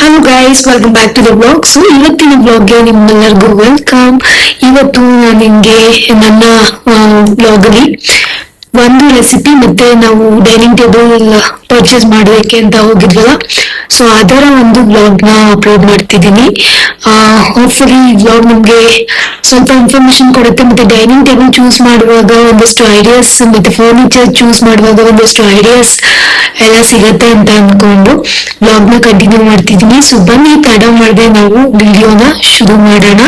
Hello guys welcome back to the blog so ಇವತ್ತಿನ ಬ್ಲಾಗ್ಗೆ ನಿಮ್ಮೆಲ್ಲರಿಗೂ ವೆಲ್ಕಮ್ ಇವತ್ತು ನಾನು ನಿಮಗೆ ನನ್ನ ಬ್ಲಾಗಲ್ಲಿ ಒಂದು ರೆಸಿಪಿ ಮತ್ತೆ ನಾವು ಡೈನಿಂಗ್ ಟೇಬಲ್ ಪರ್ಚೇಸ್ ಮಾಡೋದಕ್ಕೆ ಅಂತ ಹೋಗಿದ್ವಲ್ಲ. ಸೊ ಅದರ ಒಂದು ಬ್ಲಾಗ್ನ ಅಪ್ಲೋಡ್ ಮಾಡ್ತಿದ್ದೀನಿ. ಹೋಪ್ಫುಲಿ ಈ ಬ್ಲಾಗ್ ನಿಮಗೆ ಸ್ವಲ್ಪ ಇನ್ಫಾರ್ಮೇಶನ್ ಕೊಡುತ್ತೆ ಮತ್ತೆ ಡೈನಿಂಗ್ ಟೇಬಲ್ ಚೂಸ್ ಮಾಡುವಾಗ ಒಂದಷ್ಟು ಐಡಿಯಾಸ್ ಮತ್ತೆ ಫರ್ನಿಚರ್ ಚೂಸ್ ಮಾಡುವಾಗ ಒಂದಷ್ಟು ಐಡಿಯಾಸ್ ಎಲ್ಲ ಸಿಗತ್ತೆ ಅಂತ ಅನ್ಕೊಂಡು ಬ್ಲಾಗ್ನ ಕಂಟಿನ್ಯೂ ಮಾಡ್ತಿದ್ದೀನಿ. ಸೊ ಬನ್ನಿ, ತಡ ಮಾಡದೆ ನಾವು ವಿಡಿಯೋನ ಶುರು ಮಾಡೋಣ.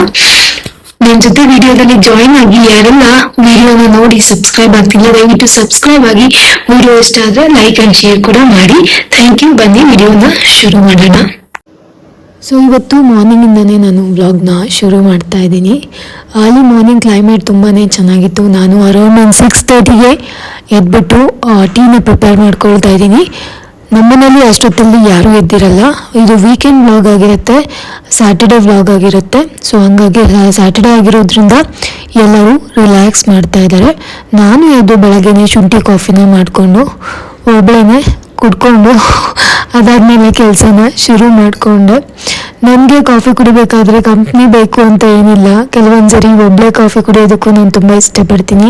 ನನ್ ಜೊತೆ ವಿಡಿಯೋದಲ್ಲಿ ಜಾಯಿನ್ ಆಗಿ ಯಾರೆಲ್ಲ ವಿಡಿಯೋನ ನೋಡಿ ಸಬ್ಸ್ಕ್ರೈಬ್ ಆಗ್ತಿಲ್ಲ, ದಯವಿಟ್ಟು ಸಬ್ಸ್ಕ್ರೈಬ್ ಆಗಿ. ವಿಡಿಯೋ ಇಷ್ಟ ಆದ್ರೆ ಲೈಕ್ ಅಂಡ್ ಶೇರ್ ಕೂಡ ಮಾಡಿ. ಥ್ಯಾಂಕ್ ಯು ಬನ್ನಿ ವಿಡಿಯೋನ ಶುರು ಮಾಡೋಣ. ಸೊ ಇವತ್ತು ಮಾರ್ನಿಂಗಿಂದನೇ ನಾನು ವ್ಲಾಗ್ನ ಶುರು ಮಾಡ್ತಾ ಇದ್ದೀನಿ. ಅಲ್ಲಿ ಮಾರ್ನಿಂಗ್ ಕ್ಲೈಮೇಟ್ ತುಂಬಾ ಚೆನ್ನಾಗಿತ್ತು. ನಾನು ಅರೌಂಡ್ ಒಂದು ಸಿಕ್ಸ್ ತರ್ಟಿಗೆ ಎದ್ಬಿಟ್ಟು ಟೀನ ಪ್ರಿಪೇರ್ ಮಾಡ್ಕೊಳ್ತಾ ಇದ್ದೀನಿ. ನಮ್ಮನೇಲಿ ಅಷ್ಟೊತ್ತಲ್ಲಿ ಯಾರೂ ಎದ್ದಿರಲ್ಲ. ಇದು ವೀಕೆಂಡ್ ವ್ಲಾಗ್ ಆಗಿರುತ್ತೆ ಸ್ಯಾಟರ್ಡೆ ವ್ಲಾಗ್ ಆಗಿರುತ್ತೆ. ಸೊ ಹಂಗಾಗಿ ಸ್ಯಾಟರ್ಡೆ ಆಗಿರೋದ್ರಿಂದ ಎಲ್ಲರೂ ರಿಲ್ಯಾಕ್ಸ್ ಮಾಡ್ತಾ ಇದ್ದಾರೆ. ನಾನು ಎದ್ದು ಬೆಳಗ್ಗೆನೇ ಶುಂಠಿ ಕಾಫಿನ ಮಾಡಿಕೊಂಡು ಒಬ್ಬಳೇನೆ ಕುಡ್ಕೊಂಡು ಅದಾದ್ಮೇಲೆ ಕೆಲಸನ ಶುರು ಮಾಡಿಕೊಂಡೆ ನನಗೆ ಕಾಫಿ ಕುಡಿಬೇಕಾದ್ರೆ ಕಂಪ್ನಿ ಬೇಕು ಅಂತ ಏನಿಲ್ಲ. ಕೆಲವೊಂದು ಸರಿ ಒಬ್ಬಳೇ ಕಾಫಿ ಕುಡಿಯೋದಕ್ಕೂ ನಾನು ತುಂಬ ಇಷ್ಟಪಡ್ತೀನಿ.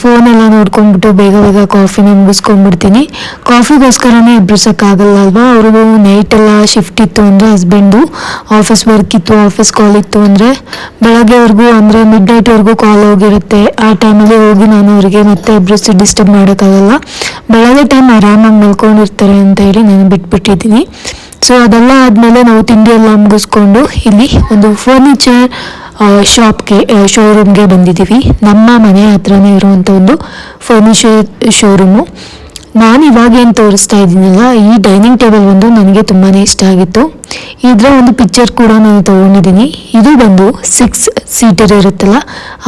ಫೋನೆಲ್ಲ ನೋಡ್ಕೊಂಡ್ಬಿಟ್ಟು ಬೇಗ ಬೇಗ ಕಾಫಿನ ಮುಗಿಸ್ಕೊಂಡ್ಬಿಡ್ತೀನಿ ಕಾಫಿಗೋಸ್ಕರನೇ ಎಬ್ರಿಸೋಕ್ಕಾಗಲ್ಲ ಅಲ್ವಾ? ಅವ್ರಿಗೂ ನೈಟೆಲ್ಲ ಶಿಫ್ಟ್ ಇತ್ತು ಅಂದರೆ ಹಸ್ಬೆಂಡು ಆಫೀಸ್ ವರ್ಕ್ ಇತ್ತು ಆಫೀಸ್ ಕಾಲ್ ಇತ್ತು ಅಂದರೆ ಬೆಳಗ್ಗೆವರೆಗೂ ಅಂದರೆ ಮಿಡ್ ನೈಟ್ವರೆಗೂ ಕಾಲ್ ಹೋಗಿರುತ್ತೆ. ಆ ಟೈಮಲ್ಲಿ ಹೋಗಿ ನಾನು ಅವರಿಗೆ ಮತ್ತೆ ಎಬ್ರಿಸಿ ಡಿಸ್ಟರ್ಬ್ ಮಾಡೋಕ್ಕಾಗಲ್ಲ. ಬೆಳಗ್ಗೆ ಟೈಮ್ ಆರಾಮಾಗಿ ಮಲ್ಕೊಂಡಿರ್ತಾರೆ ಅಂತ ಹೇಳಿ ನಾನು ಬಿಟ್ಬಿಟ್ಟಿದ್ದೀನಿ. ಸೊ ಅದೆಲ್ಲ ಆದಮೇಲೆ ನಾವು ತಿಂಡಿ ಎಲ್ಲ ಮುಗಿಸ್ಕೊಂಡು ಇಲ್ಲಿ ಒಂದು ಫರ್ನಿಚರ್ ಶಾಪ್ಗೆ ಶೋರೂಮ್ಗೆ ಬಂದಿದ್ದೀವಿ. ನಮ್ಮ ಮನೆ ಹತ್ರನೇ ಇರುವಂಥ ಒಂದು ಫರ್ನಿಚರ್ ಶೋರೂಮು ನಾನು ಇವಾಗೇನು ತೋರಿಸ್ತಾ ಇದ್ದೀನಲ್ಲ, ಈ ಡೈನಿಂಗ್ ಟೇಬಲ್ ಒಂದು ನನಗೆ ತುಂಬಾ ಇಷ್ಟ ಆಗಿತ್ತು. ಇದರ ಒಂದು ಪಿಕ್ಚರ್ ಕೂಡ ನಾನು ತೊಗೊಂಡಿದ್ದೀನಿ. ಇದು ಬಂದು ಸಿಕ್ಸ್ ಸೀಟರ್ ಇರುತ್ತಲ್ಲ,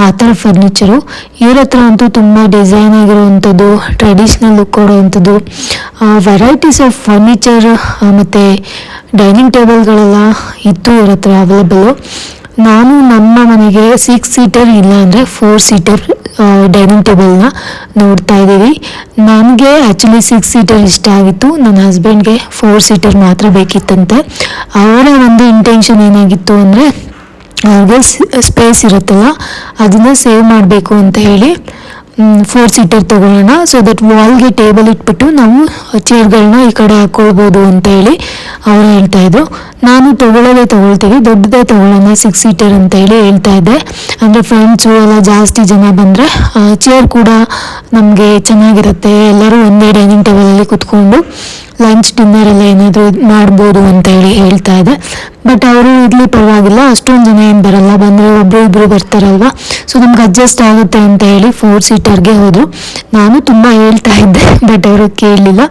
ಆ ಥರ ಫರ್ನಿಚರು. ಇವ್ರ ಹತ್ರ ಅಂತೂ ತುಂಬ ಡಿಸೈನ್ ಆಗಿರುವಂಥದ್ದು, ಟ್ರೆಡಿಷ್ನಲ್ ಲುಕ್ ಕೊಡುವಂಥದ್ದು. ವೆರೈಟೀಸ್ ಆಫ್ ಫರ್ನಿಚರ್ ಮತ್ತು ಡೈನಿಂಗ್ ಟೇಬಲ್ಗಳೆಲ್ಲ ಇತ್ತು ಇವ್ರ ಹತ್ರ ಅವೈಲೇಬಲು ನಾನು ನಮ್ಮ ಮನೆಗೆ ಸಿಕ್ಸ್ ಸೀಟರ್ ಇಲ್ಲ ಅಂದರೆ ಫೋರ್ ಸೀಟರ್ ಡೈನಿಂಗ್ ಟೇಬಲ್ನ ನೋಡ್ತಾ ಇದ್ದೀವಿ. ನನಗೆ ಆ್ಯಕ್ಚುಲಿ ಸಿಕ್ಸ್ ಸೀಟರ್ ಇಷ್ಟ ಆಗಿತ್ತು. ನನ್ನ ಹಸ್ಬೆಂಡ್ಗೆ ಫೋರ್ ಸೀಟರ್ ಮಾತ್ರ ಬೇಕಿತ್ತಂತೆ. ಅವರ ಒಂದು ಇಂಟೆನ್ಷನ್ ಏನಾಗಿತ್ತು ಅಂದರೆ, ಅವ್ರಿಗೆ ಸ್ಪೇಸ್ ಇರುತ್ತಲ್ಲ, ಅದನ್ನು ಸೇವ್ ಮಾಡಬೇಕು ಅಂತ ಹೇಳಿ ಫೋರ್ ಸೀಟರ್ ತಗೊಳ್ಳೋಣ. ಸೊ ದಟ್ ವಾಲ್ಗೆ ಟೇಬಲ್ ಇಟ್ಬಿಟ್ಟು ನಾವು ಚೇರ್ಗಳನ್ನ ಈ ಕಡೆ ಹಾಕ್ಕೊಳ್ಬೋದು ಅಂತ ಹೇಳಿ ಅವ್ರು ಹೇಳ್ತಾ ಇದ್ರು. ನಾನು ತೊಗೊಳ್ಳೋದೇ ತಗೊಳ್ತೀವಿ, ದೊಡ್ಡದೇ ತಗೊಳ್ಳೋಣ ಸಿಕ್ಸ್ ಸೀಟರ್ ಅಂತ ಹೇಳಿ ಹೇಳ್ತಾ ಇದ್ದೆ. ಅಂದರೆ ಫ್ರೆಂಡ್ಸು ಎಲ್ಲ ಜಾಸ್ತಿ ಜನ ಬಂದರೆ ಚೇರ್ ಕೂಡ ನಮಗೆ ಚೆನ್ನಾಗಿರುತ್ತೆ. ಎಲ್ಲರೂ ಒಂದೇ ಡೈನಿಂಗ್ ಟೇಬಲಲ್ಲಿ ಕುತ್ಕೊಂಡು ಲಂಚ್ ಡಿನ್ನರ್ ಎಲ್ಲ ಏನಾದರೂ ಮಾಡ್ಬೋದು ಅಂತ ಹೇಳಿ ಹೇಳ್ತಾ ಇದೆ ಬಟ್ ಅವರು ಇರಲಿ ಪರವಾಗಿಲ್ಲ, ಅಷ್ಟೊಂದು ಜನ ಏನು ಬರಲ್ಲ. ಬಂದರೆ ಒಬ್ಬರು ಇಬ್ಬರು ಬರ್ತಾರಲ್ವ. ಸೊ ನಮ್ಗೆ ಅಡ್ಜಸ್ಟ್ ಆಗುತ್ತೆ ಅಂತ ಹೇಳಿ ಫೋರ್ ಸೀಟರ್ಗೆ ಹೋದರು. ನಾನು ತುಂಬ ಹೇಳ್ತಾ ಇದ್ದೆ ಬಟ್ ಅವರು ಕೇಳಲಿಲ್ಲ.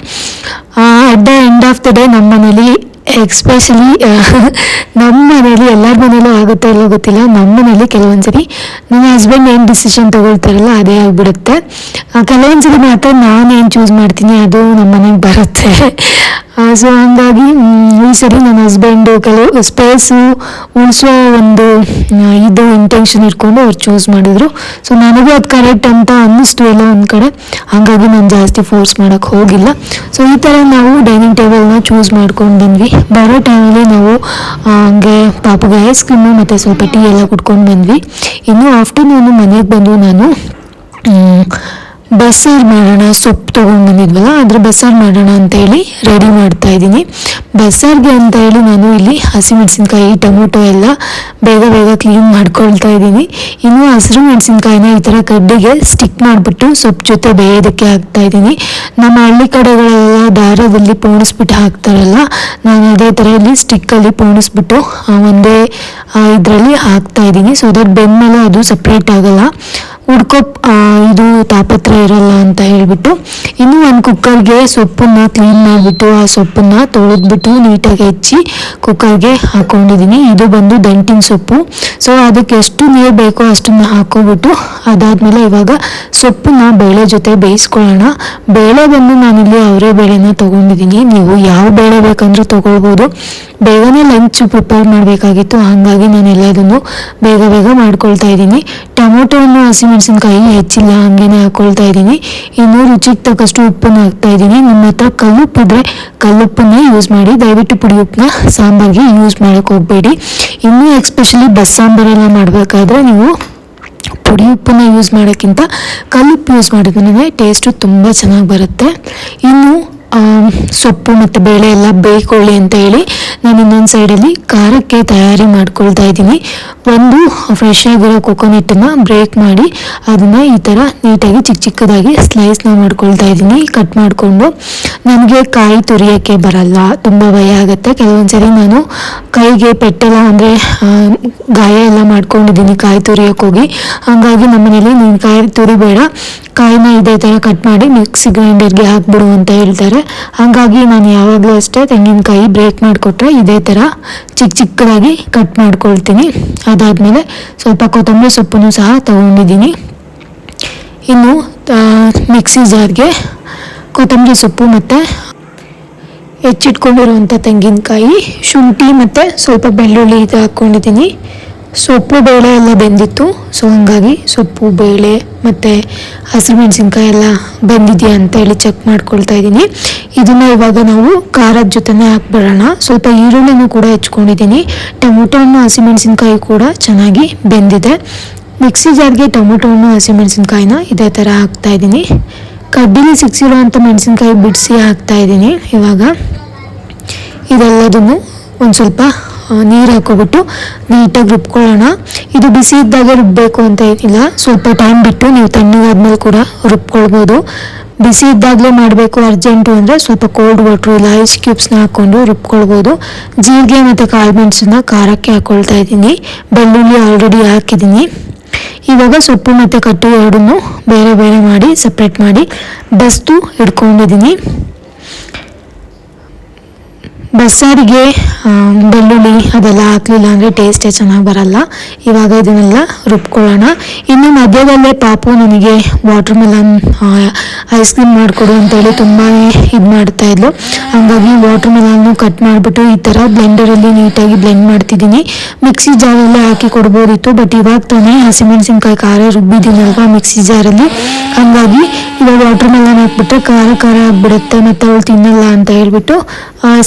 At the end of the day ನಮ್ಮ ಮನೇಲಿ ಎಕ್ಸ್ಪೆಷಲಿ ನಮ್ಮ ಮನೇಲಿ ಎಲ್ಲರ ಮನೇಲೂ ಆಗುತ್ತೆ ಇಲ್ಲೋ ಗೊತ್ತಿಲ್ಲ. ನಮ್ಮ ಮನೇಲಿ ಕೆಲವೊಂದ್ಸರಿ ನನ್ನ ಹಸ್ಬೆಂಡ್ ಏನು ಡಿಸಿಷನ್ ತೊಗೊಳ್ತಾರಲ್ಲ ಅದೇ ಆಗಿಬಿಡುತ್ತೆ. ಕೆಲವೊಂದ್ಸರಿ ಮಾತ್ರ ನಾನು ಏನು ಚೂಸ್ ಮಾಡ್ತೀನಿ, ಅದು ನಮ್ಮ ಮನೆಗೆ ಬರುತ್ತೆ. ಸೊ ಹಂಗಾಗಿ ಈ ಸರಿ ನನ್ನ ಹಸ್ಬೆಂಡು ಕೆಲವು ಸ್ಪೇಸು ಉಳಿಸೋ ಒಂದು ಇದು ಇಂಟೆನ್ಷನ್ ಇಟ್ಕೊಂಡು ಅವ್ರು ಚೂಸ್ ಮಾಡಿದ್ರು. ಸೊ ನನಗೂ ಅದು ಕರೆಕ್ಟ್ ಅಂತ ಅನ್ನಿಸ್ತು ಎಲ್ಲ ಒಂದು ಕಡೆ. ಹಾಗಾಗಿ ನಾನು ಜಾಸ್ತಿ ಫೋರ್ಸ್ ಮಾಡೋಕ್ಕೆ ಹೋಗಿಲ್ಲ. ಸೊ ಈ ಥರ ನಾವು ಡೈನಿಂಗ್ ಟೇಬಲ್ನ ಚೂಸ್ ಮಾಡ್ಕೊಂಡು ಬಂದ್ವಿ. ಬರೋ ಟೈಮಲ್ಲಿ ನಾವು ಹಂಗೆ ಪಾಪಗೆ ಐಸ್ ಕ್ರೀಮು ಮತ್ತು ಸ್ವಲ್ಪ ಟೀ ಎಲ್ಲ ಕುಟ್ಕೊಂಡು ಬಂದ್ವಿ. ಇನ್ನು ಆಫ್ಟರ್ನೂನು ಮನೆಗೆ ಬಂದು ನಾನು. ಬಸ್ಸಾರು ಮಾಡೋಣ ಸೊಪ್ಪು ತೊಗೊಂಡು ಬಂದಿದ್ವಲ್ಲ ಅದ್ರ ಬಸ್ಸಾರು ಮಾಡೋಣ ಅಂತ ಹೇಳಿ ರೆಡಿ ಮಾಡ್ತಾ ಇದ್ದೀನಿ. ಬಸ್ಸಾರಿಗೆ ಅಂತ ಹೇಳಿ ನಾನು ಇಲ್ಲಿ ಹಸಿಮೆಣಸಿನ್ಕಾಯಿ, ಟೊಮೊಟೊ ಎಲ್ಲ ಬೇಗ ಬೇಗ ಕ್ಲೀನ್ ಮಾಡ್ಕೊಳ್ತಾ ಇದ್ದೀನಿ. ಇನ್ನು ಹಸಿರು ಮೆಣಸಿನ್ಕಾಯಿನ ಈ ಥರ ಕಡ್ಡಿಗೆ ಸ್ಟಿಕ್ ಮಾಡಿಬಿಟ್ಟು ಸೊಪ್ಪು ಜೊತೆ ಬೇಯೋದಕ್ಕೆ ಹಾಕ್ತಾ ಇದ್ದೀನಿ. ನಮ್ಮ ಹಳ್ಳಿ ಕಡೆಗಳೆಲ್ಲ ದಾರದಲ್ಲಿ ಪೋಣಿಸ್ಬಿಟ್ಟು ಹಾಕ್ತಾರಲ್ಲ, ನಾನು ಅದೇ ಥರ ಇಲ್ಲಿ ಸ್ಟಿಕ್ಕಲ್ಲಿ ಪೋಣಿಸ್ಬಿಟ್ಟು ಒಂದೇ ಇದರಲ್ಲಿ ಹಾಕ್ತಾ ಇದ್ದೀನಿ. ಸೊ ದಟ್ ಬೆಂದಮೇಲೆ ಅದು ಸಪ್ರೇಟ್ ಆಗಲ್ಲ. ಉಡ್ಕೊ ಇದು ತಾಪತ್ರ ಇರಲ್ಲ ಅಂತ ಹೇಳ್ಬಿಟ್ಟು ಇನ್ನು ಒಂದು ಕುಕ್ಕರ್ಗೆ ಸೊಪ್ಪನ್ನು ಕ್ಲೀನ್ ಮಾಡಿಬಿಟ್ಟು ಆ ಸೊಪ್ಪನ್ನ ತೊಳೆದ್ಬಿಟ್ಟು ನೀಟಾಗಿ ಹೆಚ್ಚಿ ಕುಕ್ಕರ್ಗೆ ಹಾಕೊಂಡಿದ್ದೀನಿ. ಇದು ಬಂದು ದಂಟಿನ ಸೊಪ್ಪು. ಸೊ ಅದಕ್ಕೆ ಎಷ್ಟು ನೀರು ಬೇಕೋ ಅಷ್ಟನ್ನ ಹಾಕೋಬಿಟ್ಟು ಅದಾದ್ಮೇಲೆ ಇವಾಗ ಸೊಪ್ಪನ್ನ ಬೇಳೆ ಜೊತೆ ಬೇಯಿಸ್ಕೊಳ್ಳೋಣ. ಬೇಳೆ ಬಂದು ನಾನಿಲ್ಲಿ ಅವರೇ ಬೇಳೆನ ತೊಗೊಂಡಿದ್ದೀನಿ. ನೀವು ಯಾವ ಬೇಳೆ ಬೇಕಂದ್ರೂ ತೊಗೊಳ್ಬೋದು. ಬೇಗನೆ ಲಂಚ್ ಪ್ರಿಪೇರ್ ಮಾಡಬೇಕಾಗಿತ್ತು. ಹಾಗಾಗಿ ನಾನು ಎಲ್ಲದನ್ನು ಬೇಗ ಬೇಗ ಮಾಡ್ಕೊಳ್ತಾ ಇದ್ದೀನಿ. ಟೊಮೊಟೊವನ್ನು ಹಸಿ ಹಸಿಮೆಣಸಿನ್ಕಾಯಿ ಹೆಚ್ಚಿಲ್ಲ, ಹಂಗೇನೆ ಹಾಕೊಳ್ತಾ ಇದ್ದೀನಿ. ಇನ್ನು ರುಚಿಗೆ ತಕ್ಕಷ್ಟು ಉಪ್ಪನ್ನು ಹಾಕ್ತಾ ಇದ್ದೀನಿ. ನಿಮ್ಮ ಹತ್ರ ಕಲ್ಲುಪ್ಪಿದ್ರೆ ಕಲ್ಲುಪ್ಪನ್ನೇ ಯೂಸ್ ಮಾಡಿ, ದಯವಿಟ್ಟು ಪುಡಿ ಉಪ್ಪನ್ನ ಸಾಂಬಾರ್ಗೆ ಯೂಸ್ ಮಾಡೋಕೆ ಹೋಗಬೇಡಿ. ಇನ್ನೂ ಎಕ್ಸ್ಪೆಷಲಿ ಬಸ್ ಸಾಂಬಾರೆಲ್ಲ ಮಾಡಬೇಕಾದ್ರೆ ನೀವು ಪುಡಿ ಉಪ್ಪನ್ನ ಯೂಸ್ ಮಾಡೋಕ್ಕಿಂತ ಕಲ್ಲುಪ್ಪು ಯೂಸ್ ಮಾಡಿದ್ರೆ ಟೇಸ್ಟು ತುಂಬ ಚೆನ್ನಾಗಿ ಬರುತ್ತೆ. ಇನ್ನು ಸೊಪ್ಪು ಮತ್ತು ಬೇಳೆ ಎಲ್ಲ ಬೇಯ್ಕೊಳ್ಳಿ ಅಂತ ಹೇಳಿ ನಾನು ಇನ್ನೊಂದು ಸೈಡಲ್ಲಿ ಖಾರಕ್ಕೆ ತಯಾರಿ ಮಾಡ್ಕೊಳ್ತಾ ಇದ್ದೀನಿ. ಒಂದು ಫ್ರೆಶ್ ಆಗಿರೋ ಕೊಕೊನೆಟ್ಟನ್ನು ಬ್ರೇಕ್ ಮಾಡಿ ಅದನ್ನು ಈ ಥರ ನೀಟಾಗಿ ಚಿಕ್ಕ ಚಿಕ್ಕದಾಗಿ ಸ್ಲೈಸ್ನ ಮಾಡ್ಕೊಳ್ತಾ ಇದ್ದೀನಿ ಕಟ್ ಮಾಡಿಕೊಂಡು. ನನಗೆ ಕಾಯಿ ತುರಿಯೋಕ್ಕೆ ಬರಲ್ಲ, ತುಂಬ ಭಯ ಆಗುತ್ತೆ. ಕೆಲವೊಂದು ಸರಿ ನಾನು ಕೈಗೆ ಪೆಟ್ಟೆಲ್ಲ ಅಂದರೆ ಗಾಯ ಎಲ್ಲ ಮಾಡ್ಕೊಂಡಿದ್ದೀನಿ ಕಾಯಿ ತುರಿಯೋಕ್ಕೋಗಿ ಹಾಗಾಗಿ ನಮ್ಮನೇಲಿ ನೀನು ಕಾಯಿ ತುರಿಬೇಡ, ಕಾಯಿನ ಇದೇ ಥರ ಕಟ್ ಮಾಡಿ ಮಿಕ್ಸಿ ಗ್ರೈಂಡರ್ಗೆ ಹಾಕ್ಬಿಡು ಅಂತ ಹೇಳ್ತಾರೆ. ಹಾಗಾಗಿ ನಾನು ಯಾವಾಗಲೂ ಅಷ್ಟೇ ತೆಂಗಿನಕಾಯಿ ಬ್ರೇಕ್ ಮಾಡಿಕೊಟ್ರೆ ಇದೇ ಥರ ಚಿಕ್ಕ ಚಿಕ್ಕದಾಗಿ ಕಟ್ ಮಾಡ್ಕೊಳ್ತೀನಿ. ಅದಾದಮೇಲೆ ಸ್ವಲ್ಪ ಕೊತ್ತಂಬರಿ ಸೊಪ್ಪನ್ನು ಸಹ ತೊಗೊಂಡಿದ್ದೀನಿ. ಇನ್ನು ಮಿಕ್ಸಿ ಜಾರ್ಗೆ ಕೊತ್ತಂಬರಿ ಸೊಪ್ಪು ಮತ್ತು ಹೆಚ್ಚಿಟ್ಕೊಂಡಿರುವಂಥ ತೆಂಗಿನಕಾಯಿ ಶುಂಠಿ ಮತ್ತು ಸ್ವಲ್ಪ ಬೆಳ್ಳುಳ್ಳಿ ಇದು ಹಾಕ್ಕೊಂಡಿದ್ದೀನಿ ಸೊಪ್ಪು ಬೇಳೆ ಎಲ್ಲ ಬೆಂದಿತ್ತು. ಸೊ ಹಂಗಾಗಿ ಸೊಪ್ಪು, ಬೇಳೆ ಮತ್ತು ಹಸಿಮೆಣಸಿನ್ಕಾಯಿ ಎಲ್ಲ ಬೆಂದಿದೆಯಾ ಅಂತ ಹೇಳಿ ಚೆಕ್ ಮಾಡ್ಕೊಳ್ತಾ ಇದ್ದೀನಿ. ಇದನ್ನು ಇವಾಗ ನಾವು ಖಾರದ ಜೊತೆನೇ ಹಾಕ್ಬಿಡೋಣ. ಸ್ವಲ್ಪ ಈರುಳ್ಳಿನೂ ಕೂಡ ಹೆಚ್ಕೊಂಡಿದ್ದೀನಿ. ಟೊಮೊಟೊ ಹಣ್ಣು ಹಸಿಮೆಣಸಿನ್ಕಾಯಿ ಕೂಡ ಚೆನ್ನಾಗಿ ಬೆಂದಿದೆ. ಮಿಕ್ಸಿ ಜಾರ್ಗೆ ಟೊಮೊಟೊ ಹಣ್ಣು ಹಸಿಮೆಣಸಿನ್ಕಾಯಿನ ಇದೇ ಥರ ಹಾಕ್ತಾ ಇದ್ದೀನಿ. ಕಡ್ಡಿಲಿ ಸಿಕ್ಸಿರೋ ಅಂಥ ಮೆಣಸಿನ್ಕಾಯಿ ಬಿಡಿಸಿ ಹಾಕ್ತಾ ಇದ್ದೀನಿ ಇವಾಗ. ಇದೆಲ್ಲದನ್ನು ಒಂದು ಸ್ವಲ್ಪ ನೀರು ಹಾಕೋಬಿಟ್ಟು ನೀಟಾಗಿ ರುಬ್ಕೊಳ್ಳೋಣ. ಇದು ಬಿಸಿ ಇದ್ದಾಗ ರುಬ್ಬಬೇಕು ಅಂತ ಏನಿಲ್ಲ. ಸ್ವಲ್ಪ ಟೈಮ್ ಬಿಟ್ಟು ನೀವು ತಣ್ಣಗಾದ್ಮೇಲೆ ಕೂಡ ರುಬ್ಕೊಳ್ಬೋದು. ಬಿಸಿ ಇದ್ದಾಗಲೇ ಮಾಡಬೇಕು ಅರ್ಜೆಂಟು ಅಂದರೆ ಸ್ವಲ್ಪ ಕೋಲ್ಡ್ ವಾಟ್ರು ಇಲ್ಲ ಐಸ್ ಕ್ಯೂಬ್ಸ್ನ ಹಾಕ್ಕೊಂಡು ರುಬ್ಕೊಳ್ಬೋದು. ಜೀರಿಗೆ ಮತ್ತು ಕಾಳುಮೆಣಸನ್ನ ಖಾರಕ್ಕೆ ಹಾಕ್ಕೊಳ್ತಾ ಇದ್ದೀನಿ. ಬೆಳ್ಳುಳ್ಳಿ ಆಲ್ರೆಡಿ ಹಾಕಿದ್ದೀನಿ. ಇವಾಗ ಸೊಪ್ಪು ಮತ್ತು ಕಟ್ಟು ಎರಡನ್ನೂ ಬೇರೆ ಬೇರೆ ಮಾಡಿ ಸಪ್ರೇಟ್ ಮಾಡಿ, ಬಸ್ತು ಇಟ್ಕೊಂಡಿದ್ದೀನಿ ಬಸ್ಸಾರಿಗೆ ಬೆಳ್ಳುಳ್ಳಿ ಅದೆಲ್ಲ ಹಾಕಲಿಲ್ಲ ಅಂದರೆ ಟೇಸ್ಟೇ ಚೆನ್ನಾಗಿ ಬರಲ್ಲ. ಇವಾಗ ಇದನ್ನೆಲ್ಲ ರುಬ್ಕೊಳ್ಳೋಣ. ಇನ್ನು ಮಧ್ಯದಲ್ಲೇ ಪಾಪು ನನಗೆ ವಾಟರ್ ಮೆಲನ್ ಐಸ್ ಕ್ರೀಮ್ ಮಾಡಿಕೊಡು ಅಂತೇಳಿ ತುಂಬಾ ಇದು ಮಾಡ್ತಾ ಇದ್ಲು. ಹಾಗಾಗಿ ವಾಟರ್ ಮೆಲನ್ನು ಕಟ್ ಮಾಡಿಬಿಟ್ಟು ಈ ಥರ ಬ್ಲೆಂಡರಲ್ಲಿ ನೀಟಾಗಿ ಬ್ಲೆಂಡ್ ಮಾಡ್ತಿದ್ದೀನಿ. ಮಿಕ್ಸಿ ಜಾರಲ್ಲೇ ಹಾಕಿ ಕೊಡ್ಬೋದಿತ್ತು ಬಟ್ ಇವಾಗ ತಾನೇ ಹಸಿಮೆಣಸಿನ್ಕಾಯಿ ಖಾರ ರುಬ್ಬಿದ್ದೀನಲ್ವಾ ಮಿಕ್ಸಿ ಜಾರಲ್ಲಿ ಹಾಗಾಗಿ ಇವಾಗ ವಾಟರ್ ಮೆಲನ್ ಹಾಕ್ಬಿಟ್ರೆ ಖಾರ ಖಾರ ಆಗಿಬಿಡುತ್ತೆ, ಮತ್ತು ಅವಳು ತಿನ್ನಲ್ಲ ಅಂತ ಹೇಳ್ಬಿಟ್ಟು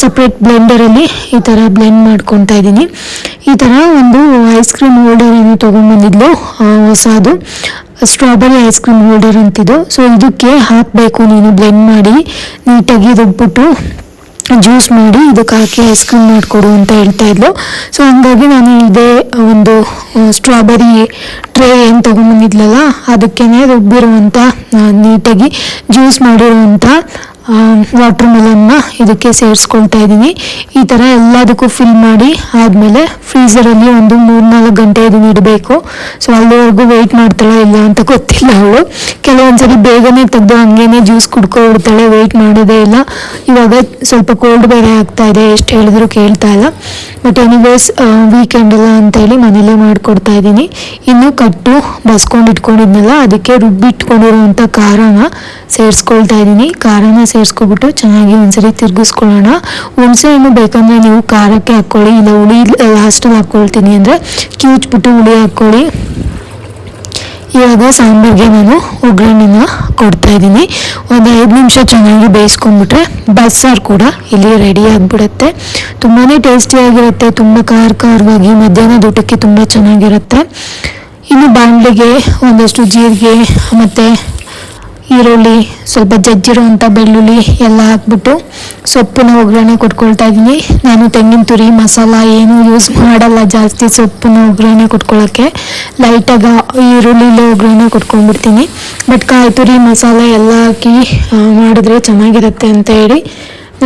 ಸಪ್ರೇಟ್ ಬ್ಲೆಂಡರಲ್ಲಿ ಈ ಥರ ಬ್ಲೆಂಡ್ ಮಾಡ್ಕೊತಾ ಇದ್ದೀನಿ. ಈ ಥರ ಒಂದು ಐಸ್ ಕ್ರೀಮ್ ಹೋಲ್ಡರ್ ಏನು ತೊಗೊಂಡ್ಬಂದಿದ್ಲು ಹೊಸದು. ಸ್ಟ್ರಾಬೆರಿ ಐಸ್ ಕ್ರೀಮ್ ಹೋಲ್ಡರ್ ಅಂತಿದ್ದು ಸೊ ಇದಕ್ಕೆ ಹಾಕಬೇಕು, ನೀನು ಬ್ಲೆಂಡ್ ಮಾಡಿ, ನೀಟಾಗಿ ರುಬ್ಬಿಟ್ಟು ಜ್ಯೂಸ್ ಮಾಡಿ, ಇದಕ್ಕೆ ಹಾಕಿ ಐಸ್ ಕ್ರೀಮ್ ಮಾಡಿಕೊಡು ಅಂತ ಹೇಳ್ತಾ ಇದ್ಲು. ಸೊ ಹಂಗಾಗಿ ನಾನು ಇದೇ ಒಂದು ಸ್ಟ್ರಾಬೆರಿ ಟ್ರೇ ಏನು ತೊಗೊಂಬಂದಿದ್ಲಲ್ಲ ಅದಕ್ಕೇನೆ ರುಬ್ಬಿರುವಂಥ ನೀಟಾಗಿ ಜ್ಯೂಸ್ ಮಾಡಿರುವಂಥ ವಾಟರ್ ಮೆಲನ್ನ ಇದಕ್ಕೆ ಸೇರಿಸ್ಕೊಳ್ತಾ ಇದ್ದೀನಿ ಈ ಥರ ಎಲ್ಲದಕ್ಕೂ ಫಿಲ್ ಮಾಡಿ ಆದಮೇಲೆ ಫ್ರೀಸರಲ್ಲಿ ಒಂದು ಮೂರ್ನಾಲ್ಕು ಗಂಟೆ ಇದನ್ನು ಇಡಬೇಕು. ಸೊ ಅಲ್ಲಿವರೆಗೂ ವೆಯ್ಟ್ ಮಾಡ್ತಾಳೆ ಇಲ್ಲ ಅಂತ ಗೊತ್ತಿಲ್ಲ ಅವಳು. ಕೆಲವೊಂದ್ಸರಿ ಬೇಗನೆ ತೆಗೆದು ಹಂಗೇನೆ ಜ್ಯೂಸ್ ಕುಡ್ಕೊಬಿಡ್ತಾಳೆ ವೆಯ್ಟ್ ಮಾಡೋದೇ ಇಲ್ಲ. ಇವಾಗ ಸ್ವಲ್ಪ ಕೋಲ್ಡ್ ಬೇರೆ ಆಗ್ತಾ ಇದೆ, ಎಷ್ಟು ಹೇಳಿದ್ರು ಕೇಳ್ತಾ ಇಲ್ಲ. ಬಟ್ ಎನಿವೇಸ್ ವೀಕೆಂಡ್ ಎಲ್ಲ ಅಂತೇಳಿ ಮನೇಲೇ ಮಾಡಿಕೊಡ್ತಾ ಇದ್ದೀನಿ ಇನ್ನು ಕಟ್ಟು ಬಸ್ಕೊಂಡು ಇಟ್ಕೊಂಡಿದ್ನಲ್ಲ, ಅದಕ್ಕೆ ರುಬ್ಬಿಟ್ಕೊಂಡಿರುವಂಥ ಖಾರನ ಸೇರಿಸ್ಕೊಳ್ತಾ ಇದ್ದೀನಿ ಖಾರನ ಸೇರಿಸ್ಕೊಬಿಟ್ಟು ಚೆನ್ನಾಗಿ ಒಂದ್ಸರಿ ತಿರುಗಿಸ್ಕೊಳ್ಳೋಣ. ಹುಣಸೆ ಹಣ್ಣು ಬೇಕಂದ್ರೆ ನೀವು ಖಾರಕ್ಕೆ ಹಾಕ್ಕೊಳ್ಳಿ, ಇಲ್ಲ ಹುಳಿ ಲಾಸ್ಟಲ್ಲಿ ಹಾಕ್ಕೊಳ್ತೀನಿ ಅಂದರೆ ಕಿವುಚ್ಬಿಟ್ಟು ಹುಳಿ ಹಾಕ್ಕೊಳ್ಳಿ. ಇವಾಗ ಸಾಂಬಾರ್ಗೆ ನಾನು ಒಗ್ಗರಣೆನ ಕೊಡ್ತಾ ಇದ್ದೀನಿ. ಒಂದು ಐದು ನಿಮಿಷ ಚೆನ್ನಾಗಿ ಬೇಯಿಸ್ಕೊಂಡ್ಬಿಟ್ರೆ ಬಸ್ಸಾರು ಕೂಡ ಇಲ್ಲಿ ರೆಡಿ ಆಗಿಬಿಡುತ್ತೆ. ತುಂಬಾ ಟೇಸ್ಟಿಯಾಗಿರುತ್ತೆ, ತುಂಬ ಖಾರ ಖಾರವಾಗಿ ಮಧ್ಯಾಹ್ನದ ಊಟಕ್ಕೆ ತುಂಬ ಚೆನ್ನಾಗಿರುತ್ತೆ. ಇನ್ನು ಬಾಂಡ್ಲಿಗೆ ಒಂದಷ್ಟು ಜೀರಿಗೆ ಮತ್ತು ಈರುಳ್ಳಿ, ಸ್ವಲ್ಪ ಜಜ್ಜಿರುವಂಥ ಬೆಳ್ಳುಳ್ಳಿ ಎಲ್ಲ ಹಾಕ್ಬಿಟ್ಟು ಸೊಪ್ಪಿನ ಒಗ್ಗರಣೆ ಕೊಟ್ಕೊಳ್ತಾ ಇದ್ದೀನಿ ನಾನು ತೆಂಗಿನ ತುರಿ, ಮಸಾಲ ಏನು ಯೂಸ್ ಮಾಡಲ್ಲ ಜಾಸ್ತಿ ಸೊಪ್ಪಿನ ಒಗ್ಗರಣೆ ಕೊಟ್ಕೊಳ್ಳೋಕ್ಕೆ ಲೈಟಾಗಿ ಈರುಳ್ಳಿಲಿ ಒಗ್ಗರಣೆ ಕೊಟ್ಕೊಂಡ್ಬಿಡ್ತೀನಿ. ಬಟ್ ಕಾಯಿ ತುರಿ, ಮಸಾಲ ಎಲ್ಲ ಹಾಕಿ ಮಾಡಿದ್ರೆ ಚೆನ್ನಾಗಿರುತ್ತೆ ಅಂತ ಹೇಳಿ.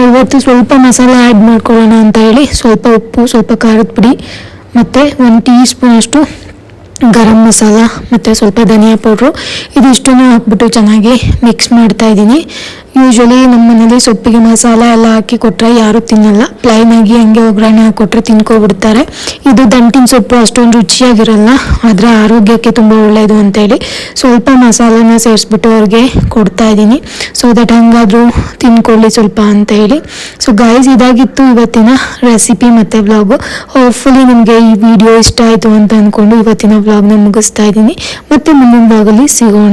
ಇವತ್ತು ಸ್ವಲ್ಪ ಮಸಾಲ ಆ್ಯಡ್ ಮಾಡ್ಕೊಳ್ಳೋಣ ಅಂತ ಹೇಳಿ, ಸ್ವಲ್ಪ ಉಪ್ಪು, ಸ್ವಲ್ಪ ಖಾರದ ಪುಡಿ, ಮತ್ತು ಒಂದು ಟೀ ಸ್ಪೂನಷ್ಟು ಗರಂ ಮಸಾಲ ಮತ್ತು ಸ್ವಲ್ಪ ಧನಿಯಾ ಪೌಡ್ರು ಇದಿಷ್ಟನ್ನು ಹಾಕ್ಬಿಟ್ಟು ಚೆನ್ನಾಗಿ ಮಿಕ್ಸ್ ಮಾಡ್ತಾ ಇದ್ದೀನಿ. ಯೂಶ್ವಲಿ ನಮ್ಮ ಮನೇಲಿ ಸೊಪ್ಪಿಗೆ ಮಸಾಲ ಎಲ್ಲ ಹಾಕಿ ಕೊಟ್ಟರೆ ಯಾರೂ ತಿನ್ನಲ್ಲ. ಪ್ಲೈನಾಗಿ ಹಂಗೆ ಒಗ್ಗರಣೆ ಹಾಕ್ಕೊಟ್ರೆ ತಿನ್ಕೊಬಿಡ್ತಾರೆ. ಇದು ದಂಟಿನ ಸೊಪ್ಪು ಅಷ್ಟೊಂದು ರುಚಿಯಾಗಿರಲ್ಲ, ಆದರೆ ಆರೋಗ್ಯಕ್ಕೆ ತುಂಬ ಒಳ್ಳೆಯದು ಅಂತೇಳಿ ಸ್ವಲ್ಪ ಮಸಾಲೆನ ಸೇರಿಸ್ಬಿಟ್ಟು ಅವ್ರಿಗೆ ಕೊಡ್ತಾ ಇದ್ದೀನಿ. ಸೊ ದಟ್ ಹಂಗಾದರೂ ತಿನ್ಕೊಳ್ಳಿ ಸ್ವಲ್ಪ ಅಂತ ಹೇಳಿ ಸೊ ಗಾಯ್ಸ್ ಇದಾಗಿತ್ತು ಇವತ್ತಿನ ರೆಸಿಪಿ ಮತ್ತು ವ್ಲಾಗು ಹೋಪ್ಫುಲಿ ನಿಮಗೆ ಈ ವಿಡಿಯೋ ಇಷ್ಟ ಆಯಿತು ಅಂತ ಅಂದ್ಕೊಂಡು ಇವತ್ತಿನ ವ್ಲಾಗ್ನ ಮುಗಿಸ್ತಾ ಇದ್ದೀನಿ. ಮತ್ತೆ ಮುಂದಿನ ವ್ಲಾಗಲ್ಲಿ ಸಿಗೋಣ.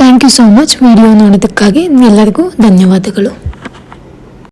Thank you so much video ನೋಡೋದಕ್ಕಾಗಿ ಎಲ್ಲರಿಗೂ ಧನ್ಯವಾದಗಳು.